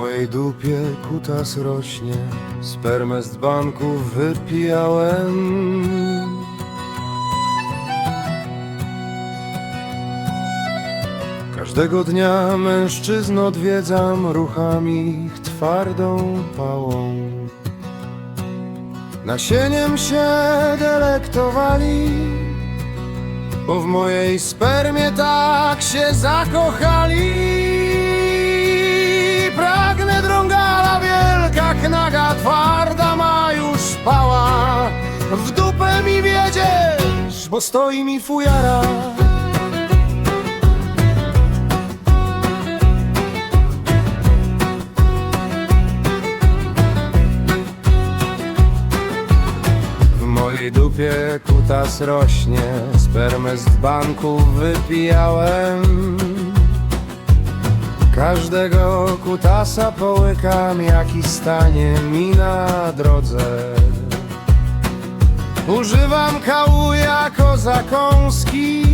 mojej dupie kutas rośnie, spermę z banków wypijałem. Każdego dnia mężczyzn odwiedzam ruchami ich twardą pałą. Nasieniem się delektowali, bo w mojej spermie tak się zakochali. Bo stoi mi fujara. W mojej dupie kutas rośnie, spermę z banków wypijałem. Każdego kutasa połykam, jaki stanie mi na drodze. Używam kału jako zakąski.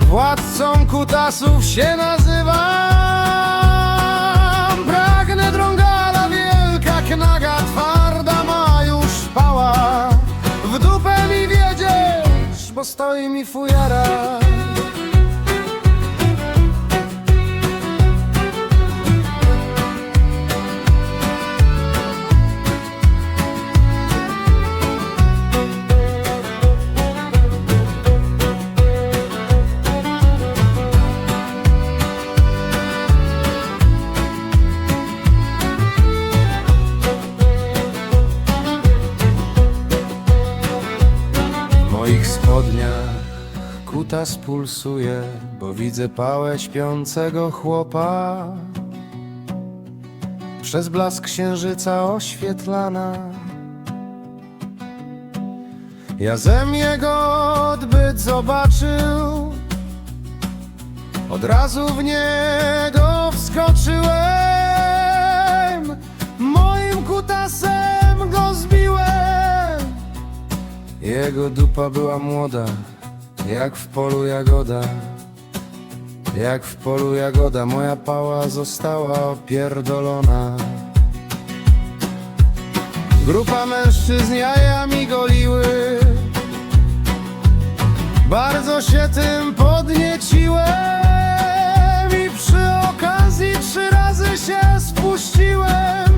Władcą kutasów się nazywam. Pragnę drągala wielka, knaga twarda ma już pała. W dupę mi wiedziesz, bo stoi mi fujara. Moich spodniach kutas pulsuje, bo widzę pałę śpiącego chłopa. Przez blask księżyca oświetlana. Ja zem jego odbyt zobaczył, od razu w niego wskoczyłem. Jego dupa była młoda, jak w polu jagoda. Jak w polu jagoda, moja pała została opierdolona. Grupa mężczyzn jajami goliły. Bardzo się tym podnieciłem i przy okazji trzy razy się spuściłem.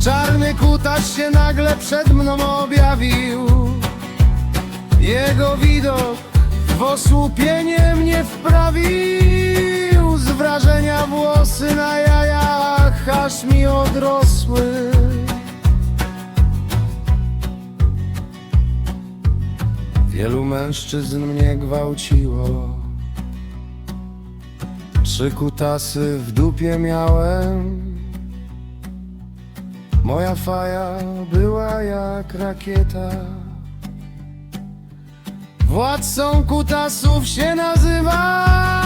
Czarny kutas się nagle przed mną objawił Jego widok w osłupienie mnie wprawił. Z wrażenia włosy na jajach aż mi odrosły. Wielu mężczyzn mnie gwałciło. Trzy kutasy w dupie miałem. Moja faja była jak rakieta. Władcą kutasów się nazywa.